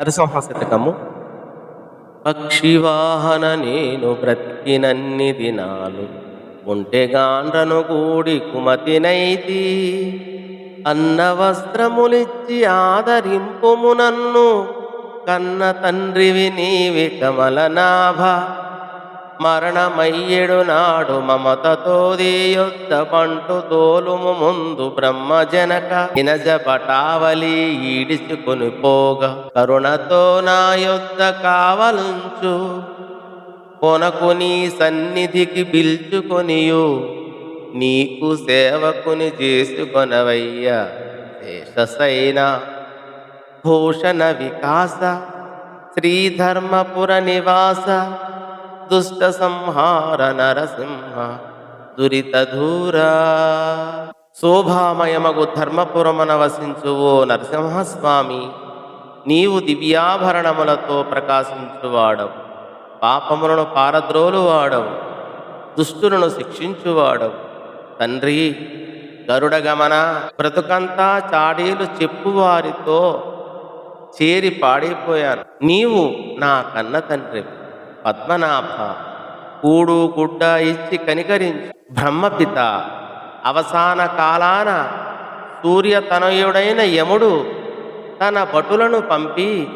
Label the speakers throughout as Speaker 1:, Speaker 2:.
Speaker 1: నరసింహ శతకము పక్షివాహన నేను బ్రతికినన్ని దినాలు ఒంటెగాండ్రను కూడి కుమతినైతి. అన్న వస్త్రములిచ్చి ఆదరింపుము నన్ను కన్న తండ్రివి నీవి కమలనాభ. మరణమయ్యెడు నాడు మమతతో దీయొద్ద పంటు తోలుము ముందు బ్రహ్మ జనక ఇనజ పటావలి ఈడిచుకుని పోగా కరుణతో నా యొద్ద కావలుంచు కొనకు నీ సన్నిధికి పిల్చుకొనియు నీకు సేవకుని చేసుకొనవయ్యా శేషసైన భూషణ వికాస శ్రీధర్మపుర నివాస దుష్ట సంహార నరసింహ దురితధూరా. శోభామయమగు ధర్మపురమున వసించువో నరసింహస్వామి నీవు దివ్యాభరణములతో ప్రకాశించువాడవు పాపములను పారద్రోలువాడవు దుష్టులను శిక్షించువాడవు. తండ్రి గరుడ గమన బ్రతుకంతా చాడీలు చెప్పువారితో చేరి పాడైపోయాను. నీవు నా కన్న తండ్రి పద్మనాభ. కూడు గుడ్డ ఇచ్చి కనికరించు. బ్రహ్మపిత. అవసాన కాలాన సూర్యతనయుడైన యముడు తన భటులను పంపి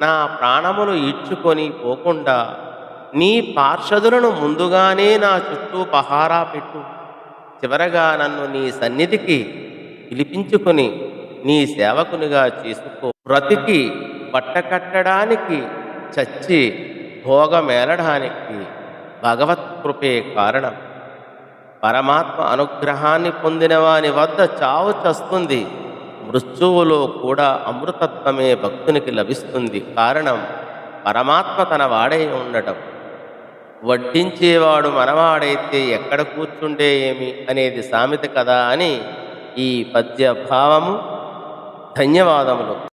Speaker 1: నా ప్రాణములు ఇచ్చుకొని పోకుండా నీ పార్షదులను ముందుగానే నా చుట్టూ పహారా పెట్టు. చివరగా నన్ను నీ సన్నిధికి పిలిపించుకొని నీ సేవకునిగా చేసుకో. బ్రతికి బట్టకట్టడానికి చచ్చి భోగమేలడానికి భగవత్ కృపే కారణం. పరమాత్మ అనుగ్రహాన్ని పొందిన వాని వద్ద చావు చస్తుంది. మృత్యువులో కూడా అమృతత్వమే భక్తునికి లభిస్తుంది. కారణం పరమాత్మ తన వాడై ఉండటం. వడ్డించేవాడు మనవాడైతే ఎక్కడ కూర్చుండే ఏమి అనేది సామెత కదా అని ఈ పద్య భావము ధన్యవాదములు.